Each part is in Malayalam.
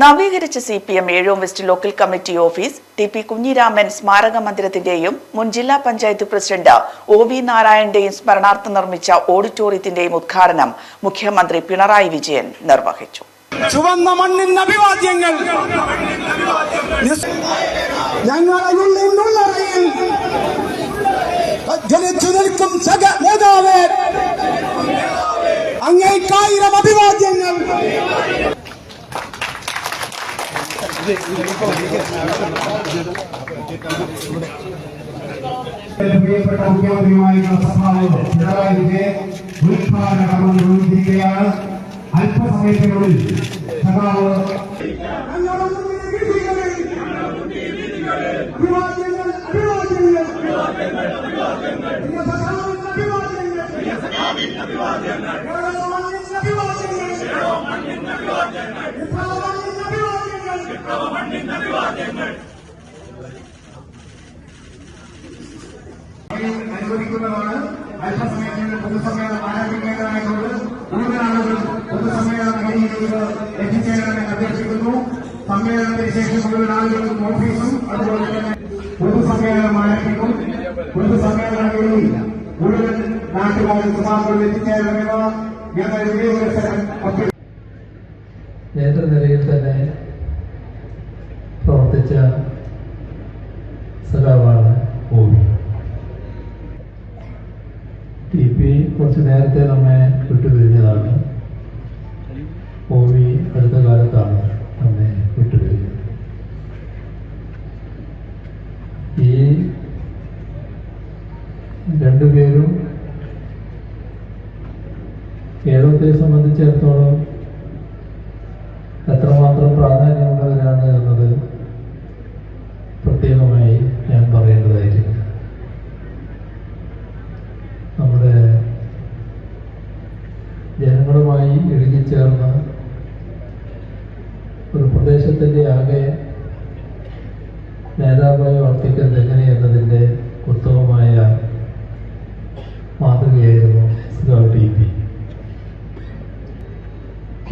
നവീകരിച്ച C P M Ezhome west local committee office T P Kunhiraman സ്മാരക മന്ദിരത്തിന്റെയും മുൻ ജില്ലാ പഞ്ചായത്ത് പ്രസിഡന്റ് ഒ വി നാരായണന്റെയും സ്മരണാർത്ഥം നിർമ്മിച്ച ഓഡിറ്റോറിയത്തിന്റെയും ഉദ്ഘാടനം മുഖ്യമന്ത്രി പിണറായി വിജയൻ നിർവഹിച്ചു. ചുവന്ന അഭിവാദ്യങ്ങൾ. അഭിവാദ്യങ്ങൾ. പ്രിയപ്പെട്ട മുഖ്യമന്ത്രിയുമായിട്ടുള്ള സഭാവ് പിണറായി വിജയൻ ഉദ്ഘാടന കർമ്മം നിർവഹിച്ചിരിക്കുകയാണ് അല്പസമയത്തിനുള്ളിൽ സഭാവ് ഞങ്ങളുടെ മുന്നിൽ വീഥികളിൽ അഭിവാദ്യങ്ങൾ അഭിവാദ്യങ്ങൾ അഭിവാദ്യങ്ങൾ അനുവദിക്കുന്നതാണ് അല്പസമയത്തിനുള്ളിൽ പൊതുസമ്മേളനം ആരംഭിക്കേണ്ടതായിട്ടുണ്ട് കൂടുതൽ ആളുകൾ പൊതുസമ്മേളന വേദിയിലേക്ക് എത്തിച്ചേരാൻ അഭ്യർത്ഥിക്കുന്നു. സമ്മേളനത്തിന് ശേഷം മുഴുവൻ ആളുകൾക്കും ഓഫീസും അതുപോലെ തന്നെ പൊതുസമ്മേളനം ആരംഭിക്കും പൊതുസമ്മേളന വേദിയിൽ മുഴുവൻ നാട്ടുകാരും സഭാക്കളും എത്തിച്ചേരണമെന്ന് ഞങ്ങൾ അഭ്യർത്ഥിക്കുന്നു. തന്നെ പ്രവർത്തിച്ച സഖാവാണ് ഓവി ടി പി കുറച്ച് നേരത്തെ നമ്മെ വിട്ടുപിരിഞ്ഞതാണ്. ഓവി അടുത്ത കാലത്താണ് നമ്മെ വിട്ടുപിരിഞ്ഞത്. ഈ രണ്ടുപേരും കേരളത്തെ സംബന്ധിച്ചിടത്തോളം ഞാൻ പറയേണ്ടതായിരിക്കും. നമ്മുടെ ജനങ്ങളുമായി ഇഴുകിച്ചേർന്ന് ഒരു പ്രദേശത്തിന്റെ ആകെ നേതാവായി വർത്തിക്കുന്നത് എങ്ങനെയെന്നതിന്റെ ഉത്തമമായ മാതൃകയായിരുന്നു സ്കൗട്ട് ടി പി.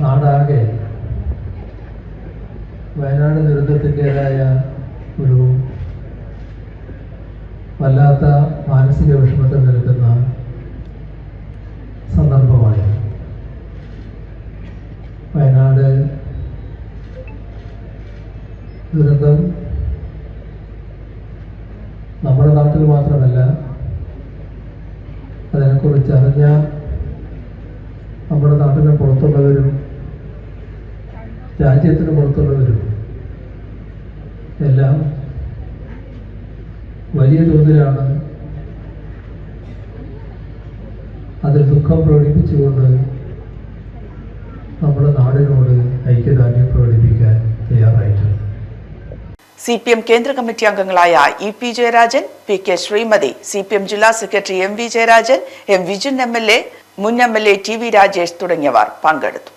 നാടാകെ വയനാട് ദുരന്തത്തിന്റെതായ ഒരു വല്ലാത്ത മാനസിക വിഷമത്തിൽ നിൽക്കുന്ന സന്ദർഭമായി. വയനാട് ദുരന്തം നമ്മുടെ നാട്ടിൽ മാത്രമല്ല അതിനെക്കുറിച്ച് അറിഞ്ഞ നമ്മുടെ നാട്ടിന് പുറത്തുള്ളവരും രാജ്യത്തിന് പുറത്തുള്ളവരും എല്ലാം വലിയ തോതിലാണ് അതിൽ ദുഃഖം പ്രകടിപ്പിച്ചുകൊണ്ട് നമ്മുടെ നാടിനോട് ഐക്യദാർഢ്യം പ്രകടിപ്പിക്കാൻ തയ്യാറായിട്ടുണ്ട്. സി പി എം കേന്ദ്ര കമ്മിറ്റി അംഗങ്ങളായ E P Jayarajan P K Sreemathi C P M ജില്ലാ secretary M V Jayarajan M Vijin M L A മുൻ M L A T V Rajesh തുടങ്ങിയവർ പങ്കെടുത്തു.